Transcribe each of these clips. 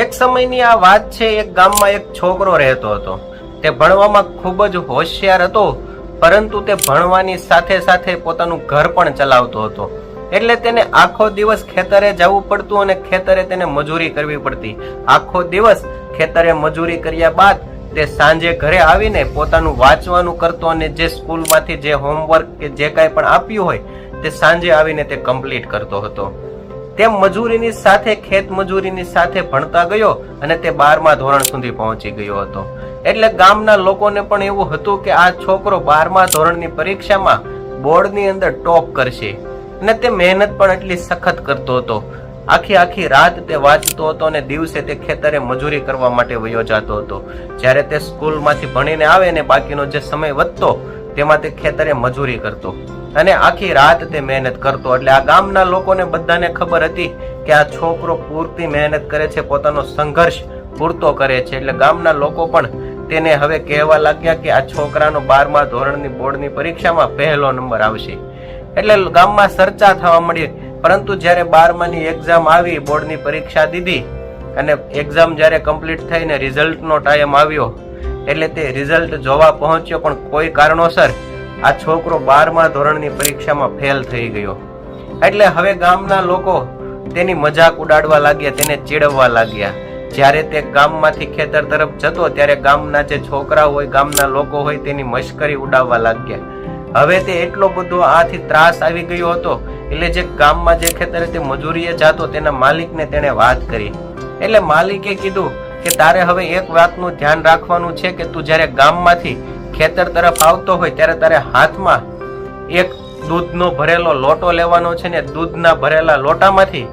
એક સમયની આ વાત છે, એક ગામમાં એક છોકરો રહેતો હતો. તે ભણવામાં ખૂબ જ હોશિયાર હતો, પરંતુ તે ભણવાની સાથે સાથે પોતાનું ઘર પણ ચલાવતો હતો. એટલે તેને આખો દિવસ ખેતરે જવું પડતું અને ખેતરે તેને મજૂરી કરવી પડતી. આખો દિવસ ખેતરે મજૂરી કર્યા બાદ તે સાંજે ઘરે આવીને પોતાનું વાંચવાનું કરતો અને જે સ્કૂલમાંથી જે હોમવર્ક કે જે કાંઈ પણ આપ્યું હોય, તે સાંજે આવીને તે કમ્પ્લીટ કરતો હતો. તેમ મજૂરીની સાથે ખેત મજૂરીની સાથે ભણતા ગયો અને તે બારમા ધોરણ સુધી પહોંચી ગયો હતો. એટલે ગામના લોકોને પણ એવું હતું કે આ છોકરો બારમા ધોરણની પરીક્ષામાં બોર્ડની અંદર ટોપ કરશે. અને તે મહેનત પણ એટલી સખત કરતો હતો. આખી આખી રાત તે વાંચતો હતો અને દિવસે તે ખેતરે મજૂરી કરવા માટે વયો જતો હતો. જ્યારે તે સ્કૂલમાંથી ભણીને આવે ને બાકીનો જે સમય વધતો તેમાં તે ખેતરે મજૂરી કરતો. અને આખી રાત તે મહેનત કરતો. એટલે આ ગામના લોકોને બધાને ખબર હતી કે આ છોકરો પૂરતી મહેનત કરે છે, પોતાનો સંઘર્ષ પૂરતો કરે છે. એટલે ગામના લોકો પણ તેને હવે કહેવા લાગ્યા કે આ છોકરાનો બારમા ધોરણની બોર્ડની પરીક્ષામાં પહેલો નંબર આવશે. એટલે ગામમાં ચર્ચા થવા મળી પરંતુ જ્યારે બારમાની એક્ઝામ આવી, બોર્ડની પરીક્ષા દીધી અને એક્ઝામ જ્યારે કમ્પ્લીટ થઈને રિઝલ્ટનો ટાઈમ આવ્યો એટલે તે રિઝલ્ટ જોવા પહોંચ્યો, પણ કોઈ કારણોસર આ છોકરો બારમા ધોરણની પરીક્ષામાં ફેલ થઈ ગયો. એટલે હવે ગામના લોકો તેની મજાક ઉડાડવા લાગ્યા, તેને ચીડવવા લાગ્યા. જ્યારે તે ગામમાંથી ખેતર તરફ જતો, ત્યારે ગામના જે છોકરા હોય, ગામના લોકો હોય, તેની મશ્કરી ઉડાવવા લાગ્યા. હવે તે એટલો બધો આથી ત્રાસ આવી ગયો હતો, એટલે જે ગામમાં જે ખેતરે તે મજૂરીએ જાતો, તેના માલિકને તેણે વાત કરી. એટલે માલિકે કીધું કે તારે હવે એક વાતનું ધ્યાન રાખવાનું છે કે તું જ્યારે ગામમાંથી ખેતર તરફ આવતો હોય ત્યારે તારે હાથમાં એક દૂધનો ભરેલો લોટો લેવાનો છે ને દૂધના ભરેલા લોટામાંથી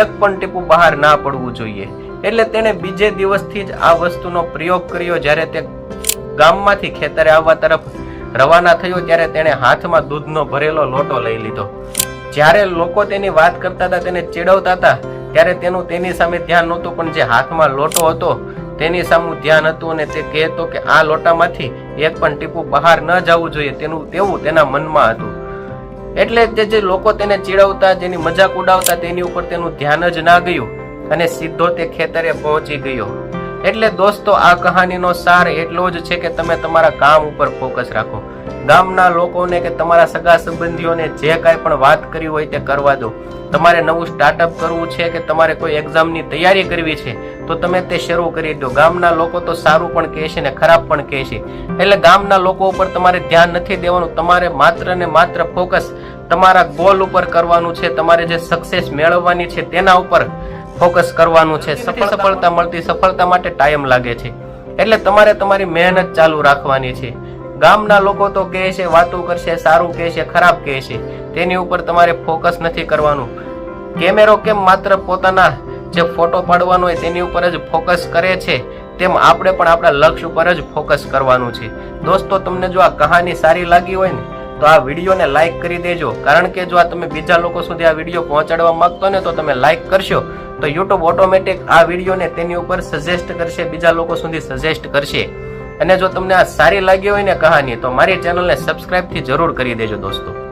એક પણ ટીપું બહાર ના પડવું જોઈએ. એટલે તેણે બીજે દિવસથી જ આ વસ્તુનો પ્રયોગ કર્યો. જ્યારે તે ગામમાંથી ખેતરે આવવા તરફ રવાના થયો ત્યારે તેણે હાથમાં દૂધનો ભરેલો લોટો લઈ લીધો. જ્યારે લોકો તેની વાત કરતા હતા, તેને ચેડવતા હતા ત્યારે તેનું તેની સામે ધ્યાન નહોતું, પણ જે હાથમાં લોટો હતો, તેની સામું ધ્યાન હતું અને તે કહેતો કે આ લોટામાંથી એક પણ ટીપું બહાર ન જવું જોઈએ, તેનું તેવું તેના મનમાં હતું. એટલે જે જે લોકો તેને ચીડવતા, જેની મજાક ઉડાવતા, તેની ઉપર તેનું ધ્યાન જ ના ગયું અને સીધો તે ખેતરે પહોંચી ગયો. એટલે દોસ્તો, આ કહાનીનો સાર એટલો જ છે કે તમે તમારા કામ ઉપર ફોકસ રાખો. ગામના લોકોને કે તમારા સગા સંબંધીઓને જે કાંઈ પણ વાત કરી હોય તે કરવા દો. તમારે નવું સ્ટાર્ટઅપ કરવું છે કે તમારે કોઈ એક્ઝામની તૈયારી કરવી છે, તો તમે તે શરૂ કરી દો. ગામના લોકો તો સારું પણ કહેશે ને ખરાબ પણ કહેશે એટલે ગામના લોકો ઉપર તમારે ધ્યાન નથી દેવાનું. તમારે માત્ર ને માત્ર ફોકસ તમારા ગોલ ઉપર કરવાનું છે. તમારે જે સક્સેસ મેળવવાની છે તેના ઉપર ફોકસ કરવાનું છે સફળ સફળતા મળતી સફળતા માટે ટાઈમ લાગે છે. એટલે તમારે તમારી મહેનત ચાલુ રાખવાની છે. ગામના લોકો તો કહે છે, વાતો કરશે, સારું કહે છે, ખરાબ કહે છે. તેની ઉપર તમારે ફોકસ નથી કરવાનું. કેમેરો કેમ માત્ર પોતાના જે ફોટો પાડવાનો હોય તેની ઉપર જ ફોકસ કરે છે, તેમ આપણે પણ આપણા લક્ષ્ય ઉપર જ ફોકસ કરવાનું છે. દોસ્તો, તમને જો આ કહાની સારી લાગી હોય ને, તો આ વિડીયોને લાઈક કરી દેજો. કારણ કે જો આ તમે બીજા લોકો સુધી આ વીડિયો પહોંચાડવા માંગતો ને, તો તમે લાઈક કરશો. તો યુટ્યુબ ઓટોમેટિક આ વિડીયોને તેની ઉપર સજેસ્ટ કરશે, બીજા લોકો સુધી સજેસ્ટ કરશે. અને જો તમને આ સારી લાગી હોય ને કહાની, તો મારી ચેનલને સબસ્ક્રાઇબથી જરૂર કરી દેજો દોસ્તો.